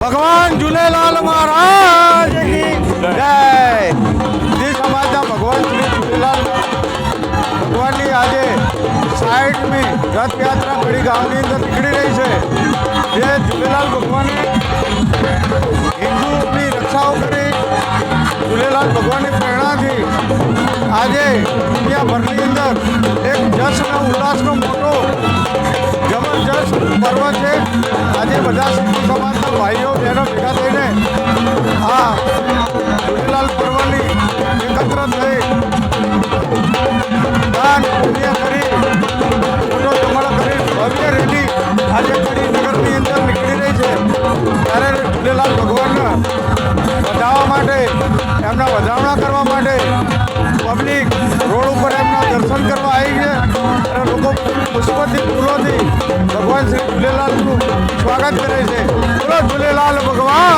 ભગવાન ઝૂલેલાલ મહારાજ જય. જી સમાજના ભગવાન શ્રી ઝૂલેલાલ ભગવાનની આજે સાઠમી રથયાત્રા કડી ગામની અંદર નીકળી રહી છે. જે ઝૂલેલાલ ભગવાને હિન્દુની રક્ષાઓ કરી ઝૂલેલાલ ભગવાનની પ્રેરણાથી આજે દુનિયાભરની અંદર એક જશ્ન, ઉલ્લાસનો મોટો જબરજસ્ત પર્વ છે. બધા સિંધુ સમાજના ભાઈઓ, બહેનો ભેગા થઈને આ ઝૂલેલાલ પર્વની એકત્ર થઈ દાન પુણ્ય કરી મોટો ધમાડો કરી ભવ્ય રેલી આજે નગરની અંદર નીકળી રહી છે. ત્યારે ઝૂલેલાલ ભગવાનને વધાવવા માટે, એમના વધામણા કરવા માટે પબ્લિક રોડ ઉપર એમના દર્શન કરવા આવી છે. અને લોકો પુષ્પથી, ફૂલોથી ભગવાન શ્રી ઝૂલેલાલનું સ્વાગત કરે છે. બોલો ઝૂલેલાલ ભગવાન.